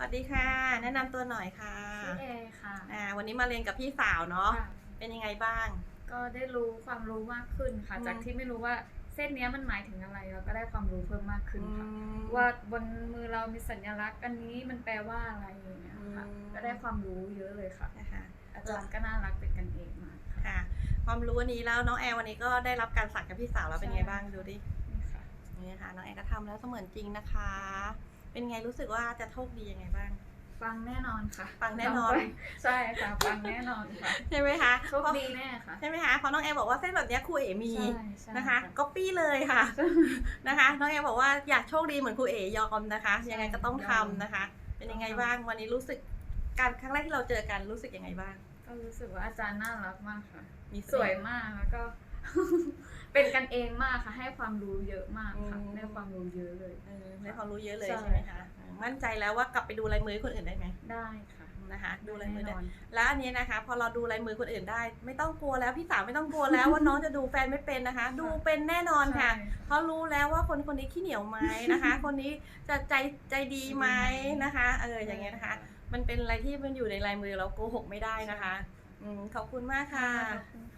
สวัสดีค่ะ แนะนำตัวหน่อยค่ะชื่อเอค่ะอ่าวันนี้มาเรียนกับพี่สาวเนาะ ค่ะเป็นยังไงบ้าง ก็ได้รู้ความรู้มากขึ้นค่ะ อืม จากที่ไม่รู้ว่าเส้นเนี้ยมันหมายถึงอะไรเราก็ได้ความรู้เพิ่มมากขึ้นค่ะ อืม ว่าบนมือเรามีสัญลักษณ์อันนี้มันแปลว่าอะไรอย่างเงี้ยค่ะ อืม ก็ได้ความรู้เยอะเลยค่ะ นะคะอาจารย์ก็น่ารักเป็นกันเองมากค่ะค่ะ ความรู้วันนี้แล้วน้องแอร์วันนี้ก็ได้รับการสักกับพี่สาวแล้วเป็นไงบ้างใช่ดูดิ นี่ค่ะ นี่ค่ะน้องแอร์ก็ทำแล้วเสมือนจริงนะคะ เป็นไงรู้สึกว่าจะโชคดียังไงบ้าง ฟังแน่นอนค่ะฟังแน่นอนทำไปใช่ค่ะฟังแน่นอนค่ะใช่ไหมคะโชคดีแน่ค่ะ ใช่ไหมคะเพราะน้องแอร์บอกว่าเส้นแบบเนี้ยครูเอ๋มีใช่ใช่นะคะก๊อปปี้เลยค่ะนะคะ น้องแอร์บอกว่าอยากโชคดีเหมือนครูเอ๋ยอมนะคะ ยังไงก็ต้องทำนะคะ เป็นยังไงบ้างวันนี้รู้สึกการครั้งแรกที่เราเจอกันรู้สึกยังไงบ้าง ก็รู้สึกว่าอาจารย์น่ารักมากค่ะมีสวยมากแล้วก็ เป็นกันเองมากค่ะ ให้ความรู้เยอะมากค่ะอืม ได้ความรู้เยอะเลย เออได้ความรู้เยอะเลยใช่ ใช่ไหมคะเออมั่นใจแล้วว่ากลับไปดูลายมือคนอื่นได้ไหมได้ค่ะนะคะ ดูลายมือได้ แน่นอนแล้วอันนี้นะคะ พอเราดูลายมือคนอื่นได้ ไม่ต้องกลัวแล้วพี่สาวไม่ต้องกลัวแล้ว ว่าน้องจะดูแฟนไม่เป็นนะคะ ดูเป็นแน่นอนค่ะใช่เพราะรู้แล้วว่าคนคนนี้ขี้เหนียวไหมนะคะ คนนี้จะใจใจดีไหมนะคะเอออย่างเงี้ยนะคะ มันเป็นอะไรที่มันอยู่ในลายมือเราโกหกไม่ได้นะคะอืมขอบคุณมากค่ะค่ะขอบคุณค่ะ